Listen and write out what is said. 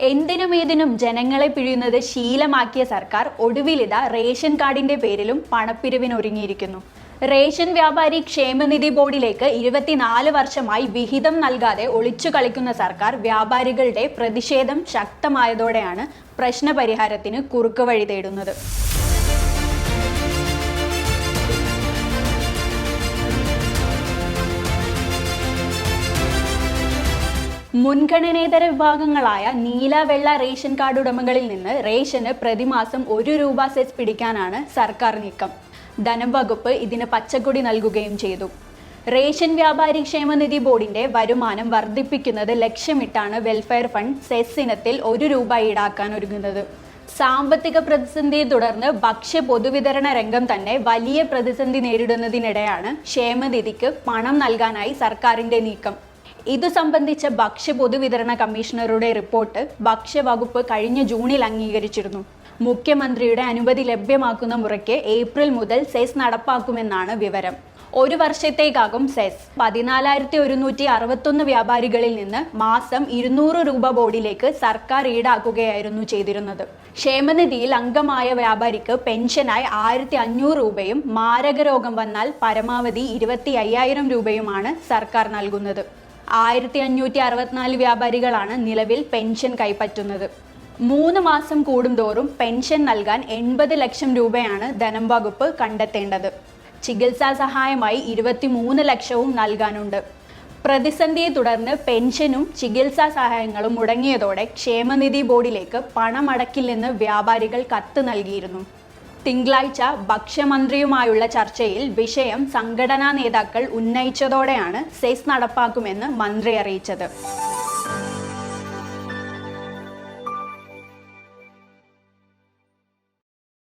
എന്തിനും ഏതിനും ജനങ്ങളെ പിഴിയുന്നത് ശീലമാക്കിയ സർക്കാർ ഒടുവിലിത റേഷൻ കാർഡിന്റെ പേരിലും പണപ്പിരിവിന് ഒരുങ്ങിയിരിക്കുന്നു. റേഷൻ വ്യാപാരി ക്ഷേമനിധി ബോർഡിലേക്ക് ഇരുപത്തിനാല് വർഷമായി വിഹിതം നൽകാതെ ഒളിച്ചു കളിക്കുന്ന സർക്കാർ വ്യാപാരികളുടെ പ്രതിഷേധം ശക്തമായതോടെയാണ് പ്രശ്നപരിഹാരത്തിന് കുറുക്കുവഴി തേടുന്നത്. മുൻഗണനേതര വിഭാഗങ്ങളായ നീല വെള്ള റേഷൻ കാർഡ് ഉടമകളിൽ നിന്ന് റേഷന് പ്രതിമാസം ഒരു രൂപ സെസ് പിടിക്കാനാണ് സർക്കാർ നീക്കം. ധനം വകുപ്പ് ഇതിന് പച്ചക്കൊടി നൽകുകയും ചെയ്തു. റേഷൻ വ്യാപാരി ക്ഷേമനിധി ബോർഡിന്റെ വരുമാനം വർദ്ധിപ്പിക്കുന്നത് ലക്ഷ്യമിട്ടാണ് വെൽഫെയർ ഫണ്ട് സെസ് ഇനത്തിൽ ഒരു രൂപ ഈടാക്കാൻ ഒരുങ്ങുന്നത്. സാമ്പത്തിക പ്രതിസന്ധിയെ തുടർന്ന് ഭക്ഷ്യ പൊതുവിതരണ രംഗം തന്നെ വലിയ പ്രതിസന്ധി നേരിടുന്നതിനിടെയാണ് ക്ഷേമനിധിക്ക് പണം നൽകാനായി സർക്കാരിന്റെ നീക്കം. ഇതു സംബന്ധിച്ച ഭക്ഷ്യ പൊതുവിതരണ കമ്മീഷണറുടെ റിപ്പോർട്ട് ഭക്ഷ്യവകുപ്പ് കഴിഞ്ഞ ജൂണിൽ അംഗീകരിച്ചിരുന്നു. മുഖ്യമന്ത്രിയുടെ അനുമതി ലഭ്യമാക്കുന്ന മുറയ്ക്ക് ഏപ്രിൽ മുതൽ സെസ് നടപ്പാക്കുമെന്നാണ് വിവരം. ഒരു വർഷത്തേക്കാകും സെസ്. പതിനാലായിരത്തി ഒരുന്നൂറ്റി അറുപത്തൊന്ന് വ്യാപാരികളിൽ നിന്ന് മാസം ഇരുന്നൂറ് രൂപ ബോർഡിലേക്ക് സർക്കാർ ഈടാക്കുകയായിരുന്നു ചെയ്തിരുന്നത്. ക്ഷേമനിധിയിൽ അംഗമായ വ്യാപാരിക്ക് പെൻഷനായി ആയിരത്തി അഞ്ഞൂറ് രൂപയും മാരക രോഗം വന്നാൽ പരമാവധി ഇരുപത്തി അയ്യായിരം രൂപയുമാണ് സർക്കാർ നൽകുന്നത്. ആയിരത്തി അഞ്ഞൂറ്റി അറുപത്തിനാല് വ്യാപാരികളാണ് നിലവിൽ പെൻഷൻ കൈപ്പറ്റുന്നത്. മൂന്ന് മാസം കൂടുന്തോറും പെൻഷൻ നൽകാൻ എൺപത് ലക്ഷം രൂപയാണ് ധനം വകുപ്പ് കണ്ടെത്തേണ്ടത്. ചികിത്സാ സഹായമായി ഇരുപത്തിമൂന്ന് ലക്ഷവും നൽകാനുണ്ട്. പ്രതിസന്ധിയെ തുടർന്ന് പെൻഷനും ചികിത്സാ സഹായങ്ങളും മുടങ്ങിയതോടെ ക്ഷേമനിധി ബോർഡിലേക്ക് പണമടക്കില്ലെന്ന് വ്യാപാരികൾ കത്ത് നൽകിയിരുന്നു. തിങ്കളാഴ്ച ഭക്ഷ്യമന്ത്രിയുമായുള്ള ചർച്ചയിൽ വിഷയം സംഘടനാ നേതാക്കൾ ഉന്നയിച്ചതോടെയാണ് സെസ് നടപ്പാക്കുമെന്ന് മന്ത്രി അറിയിച്ചത്.